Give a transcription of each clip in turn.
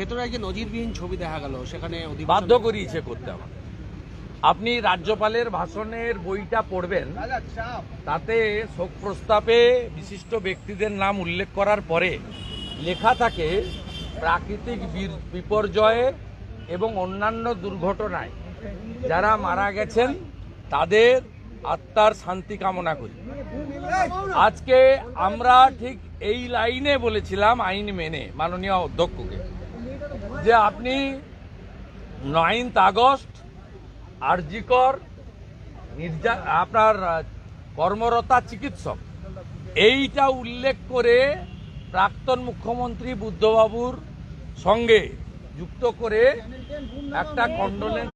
ভেতরে আজকে নজিরবিহীন ছবি দেখা গেল, সেখানে বাধ্য করিয়েছে করতে আমাকে আপনি রাজ্যপালের ভাষণের বইটা পড়বেন, তাতে শোক প্রস্তাবে বিশিষ্ট ব্যক্তিদের নাম উল্লেখ করার পরে লেখা থাকে, প্রাকৃতিক বিপর্যয়ে এবং অন্যান্য দুর্ঘটনায় যারা মারা গেছেন, তাদের আত্মার শান্তি কামনা করি। আজকে আমরা ঠিক এই লাইনে বলেছিলাম আইন মেনে, মাননীয় অধ্যক্ষকে। যে আপনি নাইন্থ আগস্ট আরজিকর নির্যা আপনার কর্মরতা চিকিৎসক। এইটা উল্লেখ করে প্রাক্তন মুখ্যমন্ত্রী বুদ্ধবাবুর সঙ্গে যুক্ত করে একটা কন্ডোলেন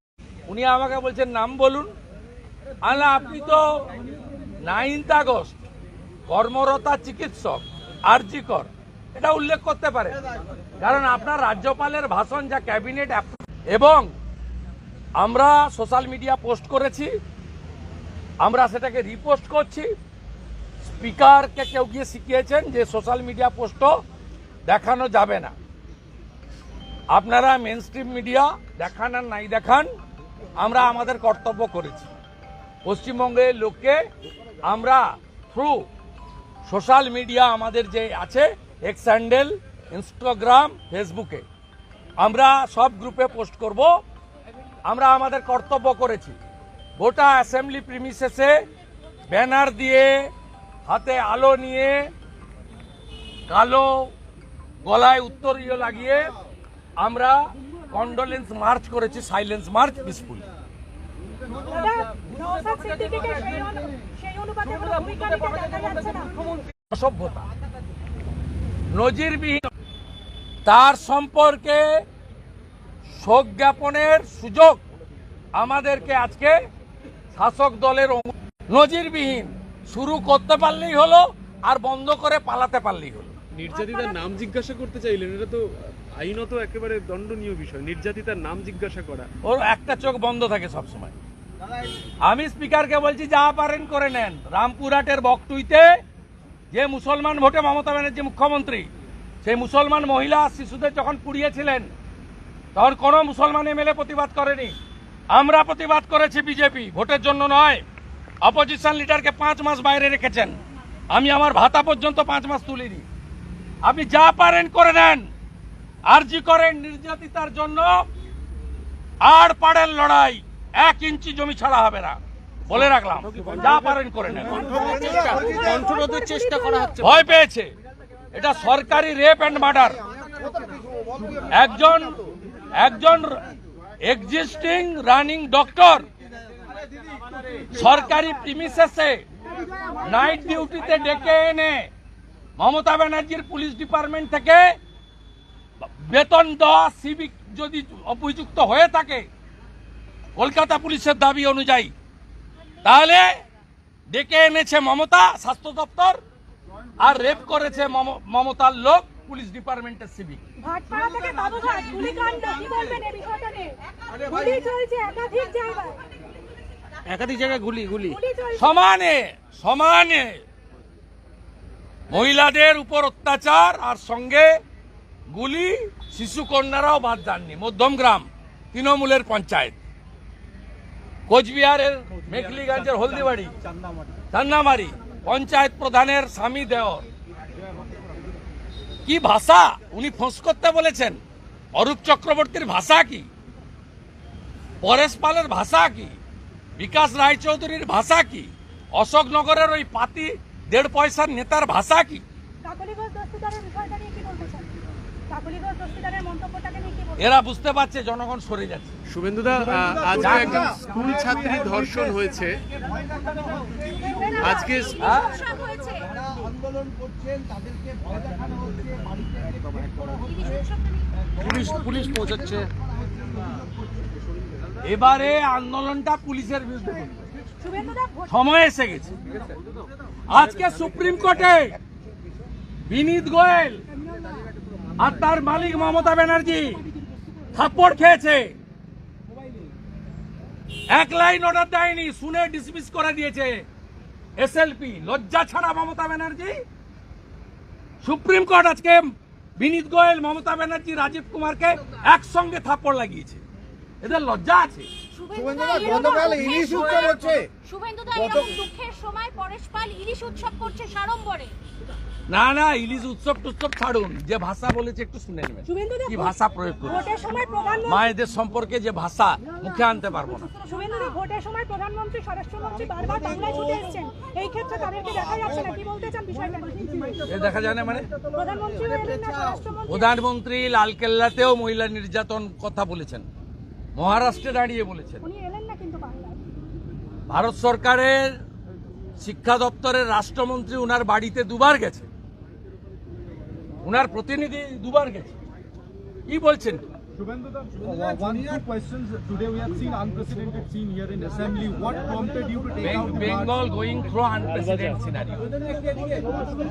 উনি আমাকে বলছেন, নাম বলুন। আলা আপনি তো নাইন্থ আগস্ট কর্মরতা চিকিৎসক, আরজিকর। এটা উল্লেখ করতে পারে। কারণ আপনার রাজ্যপালের ভাষণ যা ক্যাবিনেট এবং আমরা সোশ্যাল মিডিয়া পোস্ট করেছি, আমরা সেটাকে রিপোস্ট করছি। স্পিকারকে কেউ গিয়ে শিখিয়েছেন যে সোশ্যাল মিডিয়া পোস্টও দেখানো যাবে না। আপনারা মেন স্ট্রিম মিডিয়া দেখান আর নাই দেখান, আমরা আমাদের কর্তব্য করেছি। পশ্চিমবঙ্গের লোককে আমরা থ্রু সোশ্যাল মিডিয়া আমাদের যে আছে এক্স হ্যান্ডেল ইনস্টাগ্রাম ফেসবুকে আমরা সব গ্রুপে পোস্ট করব। আমরা আমাদের কর্তব্য করেছি। গোটা অ্যাসেম্বলি প্রিমিসেসে ব্যানার দিয়ে হাতে আলো নিয়ে কালো গলায় উত্তরীয় লাগিয়ে আমরা কন্ডোলেন্স মার্চ করেছি সাইলেন্স মার্চ পিসফুল অসভ্যতা। নজিরবিহীন। তার সম্পর্কে শোক জ্ঞাপনের সুযোগ আমাদেরকে আজকে শাসক দলের নজিরবিহীন। শুরু করতে পারলেই হলো আর বন্ধ করে পালাতে পারলেই হলো। নির্যাতিতার নাম জিজ্ঞাসা করতে চাইলেন এটা তো আইনত একেবারে দণ্ডনীয় বিষয় নির্যাতিতার নাম জিজ্ঞাসা করা। ওর একটা চোখ বন্ধ থাকে সব সময় আমি স্পিকারকে বলছি যা পারেন করে নেন। রামপুরহাটের বকটুইতে যে মুসলমান ভোটে মমতা ব্যানার্জি মুখ্যমন্ত্রী, সেই মুসলমান মহিলা শিশুদের যখন পুড়িয়েছিলেন, তখন কোনো মুসলমান এমএলএ প্রতিবাদ করেনি। আমরা প্রতিবাদ করেছি বিজেপি, ভোটের জন্য নয়। অপোজিশন লিডারকে পাঁচ মাস বাইরে রেখেছেন। আমি আমার ভাতা পর্যন্ত পাঁচ মাস তুলিনি। আপনি যা পারেন করে নেন। আরজি করেন নির্যাতিতার জন্য। আর পাড়ের লড়াই। এক ইঞ্চি জমি ছাড়া হবে না। বলে রাখলাম যা পারেন করে নেন। কণ্ঠরোধের চেষ্টা করা হচ্ছে। ভয় পেয়েছে। এটা সরকারি রেপ অ্যান্ড মার্ডার। একজন একজন এক্সিস্টিং রানিং ডক্টর সরকারি প্রিমিসেসে নাইট ডিউটিতে ডেকে এনে মমতা ব্যানার্জির পুলিশ ডিপার্টমেন্ট থেকে বেতন দেওয়া সিভিক যদি অভিযুক্ত হয়ে থাকে কলকাতা পুলিশের দাবি অনুযায়ী তাহলে ডেকে এনেছে মমতা স্বাস্থ্য দপ্তর আর রেপ করেছে মম- মমতার লোক পুলিশ ডিপার্টমেন্টের সিভিক। ভাটপাড়া থেকে বাবুঘাট গুলিকাণ্ড কি বলবেন এই বিষয়টা নিয়ে? গুলি চলছে একাধিক জায়গায়। গুলি গুলি। গুলি সমানে সমানে মহিলাদের উপর অত্যাচার আর সঙ্গে গুলি শিশু কন্যারাও বাদ যাননি। মধ্যমগ্রাম তৃণমূলের পঞ্চায়েত। কোচবিহারের মেখলিগঞ্জের হলদিবাড়ি চান্নামারি পঞ্চায়েত প্রধানের স্বামী দেওর। কি ভাষা? উনি ফোঁস করতে বলেছেন। অরূপ চক্রবর্তীর ভাষা কি? পরেশ পালের ভাষা কি? বিকাশ রায়চৌধুরীর ভাষা কি? অশোকনগরের ওই পাতি দেড় পয়সার নেতার ভাষা কি? এরা বুঝতে পারছে জনগণ সরে যাচ্ছে। শুভেন্দুদা আজকে একজন স্কুল ছাত্রী ধর্ষণ হয়েছে। আজকে হ্যাঁ? চান হয়েছে। আন্দোলন করছেন তাদেরকে ভয় দেখানো হচ্ছে বাড়িতে threat করা হচ্ছে। তিনি সুরক্ষা নিয়ে- পুলিশ পুলিশ পৌঁছাচ্ছে। এবারে আন্দোলনটা পুলিশের বিরুদ্ধে সময় এসে গেছে। আজকে সুপ্রিম কোর্টে বিনীত গোয়েল আর তার মালিক মমতা ব্যানার্জি থাপ্পড় খেয়েছে। এক লাইন অর্ডার দেয়নি শুনে ডিসমিস করে দিয়েছে এসএলপি লজ্জা ছাড়া মমতা ব্যানার্জি। সুপ্রিম কোর্ট আজকে বিনীত গোয়েল মমতা ব্যানার্জি রাজীব কুমারকে একসঙ্গে থাপ্পড় লাগিয়েছে। এদের লজ্জা আছে। শুভেন্দুদা, গতকাল ইলিশ উৎসব হচ্ছে। না না ইলিশ উৎসব টুৎসব ছাড়ুন। যে ভাষা বলেছে একটু শুনে নেবেন। কি ভাষা প্রয়োগ প্রধানমন্ত্রী মায়েদের সম্পর্কে যে ভাষা মুখে আনতে পারব না। ভোটের সময় প্রধানমন্ত্রী স্বরাষ্ট্রমন্ত্রী বারবার বাংলায় ছুটে এসেছেন। এই ক্ষেত্রে তাদেরকে দেখা যাচ্ছে না। কি বলতে চান বিষয়টা? এ দেখা যায় না মানে? প্রধানমন্ত্রী লালকেল্লাতেও মহিলা নির্যাতন কথা বলেছেন। মহারাষ্ট্রে দাঁড়িয়ে বলেছেন। ভারত সরকারের শিক্ষা দপ্তরের রাষ্ট্রমন্ত্রী উনার বাড়িতে দুবার গেছে। উনার প্রতিনিধি দুবার গেছে কি বলছেন Shubhendu, uh, one two questions. Today we have seen unprecedented scene here in assembly. What prompted you to take out the Bengal going through unprecedented scenario.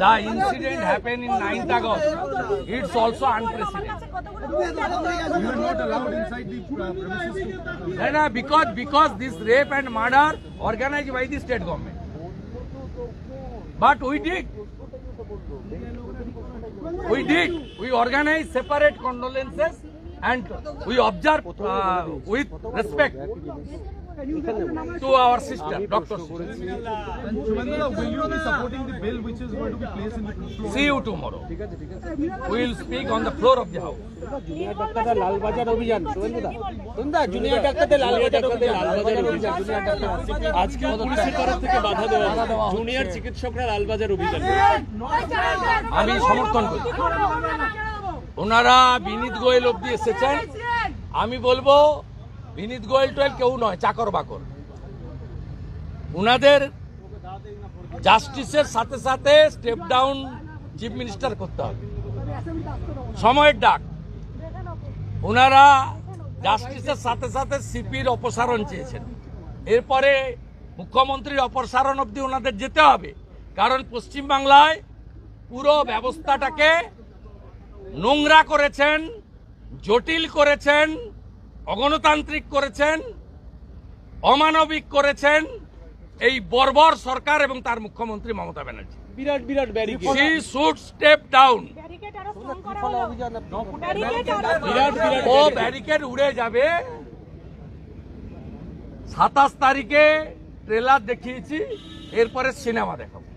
The incident happened in 9th August. It's also unprecedented. You were not allowed inside the uh, premises. to- No, no, because because this rape and murder organized by the state government. But we did. We did. We organized separate condolences and we observe uh, with respect to our sister, Dr. See you tomorrow. We will speak on the আজকে পুলিশের তরফ থেকে বাধা দেওয়া junior চিকিৎসকরা লালবাজার অভিযান। আমি সমর্থন করি। ওনারা বিনীত গোয়েল অব্দি এসেছেন। আমি বলব বিনীত গোয়েল টোয়েল কেউ নয়, চাকর বাকর। উনাদের জাস্টিসের সাথে সাথে স্টেপ ডাউন চিফ মিনিস্টার করতে হবে। সময়ের ডাক। ওনারা জাস্টিসের সাথে সাথে সিপির অপসারণ চেয়েছেন। এরপরে মুখ্যমন্ত্রীর অপসারণ অবধি ওনাদের যেতে হবে। কারণ পশ্চিমবাংলায় পুরো ব্যবস্থাটাকে নোংরা করেছেন, জটিল করেছেন অগণতান্ত্রিক করেছেন অমানবিক করেছেন এই বর্বর সরকার এবং তার মুখ্যমন্ত্রী মমতা ব্যানার্জি। বিরাট বিরাট barricade she should step down O barricade উড়ে যাবে। সাতাশ তারিখে ট্রেলার দেখিয়েছি এরপরে সিনেমা দেখাবো।